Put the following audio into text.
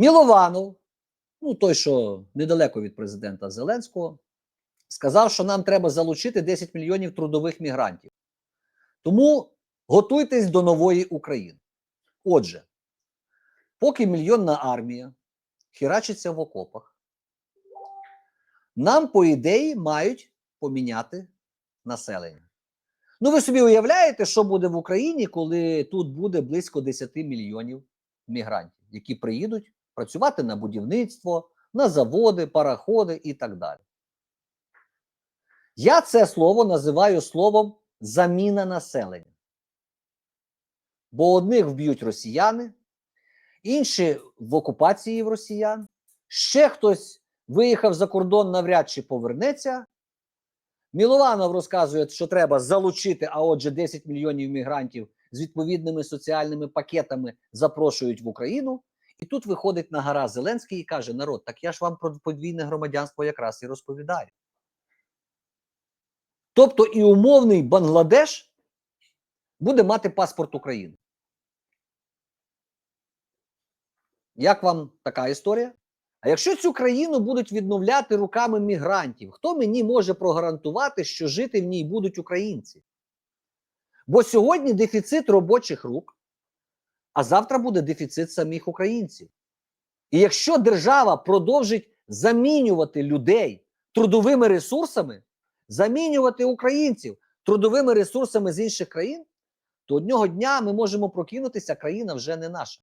Мілованов, ну той, що недалеко від президента Зеленського, сказав, що нам треба залучити 10 мільйонів трудових мігрантів. Тому готуйтесь до нової України. Отже, поки мільйонна армія хірачиться в окопах, нам, по ідеї, мають поміняти населення. Ну, ви собі уявляєте, що буде в Україні, коли тут буде близько 10 мільйонів мігрантів, які приїдуть працювати на будівництво, на заводи, параходи і так далі. Я це слово називаю словом заміна населення. Бо одних вб'ють росіяни, інші в окупації в росіян, ще хтось виїхав за кордон, навряд чи повернеться. Мілованов розказує, що треба залучити, а отже, 10 мільйонів мігрантів з відповідними соціальними пакетами запрошують в Україну. І тут виходить на гора Зеленський і каже: народ, так я ж вам про подвійне громадянство якраз і розповідаю. Тобто і умовний Бангладеш буде мати паспорт України. Як вам така історія? А якщо цю країну будуть відновляти руками мігрантів, хто мені може прогарантувати, що жити в ній будуть українці? Бо сьогодні дефіцит робочих рук, а завтра буде дефіцит самих українців. І якщо держава продовжить замінювати людей трудовими ресурсами, замінювати українців трудовими ресурсами з інших країн, то одного дня ми можемо прокинутися, країна вже не наша.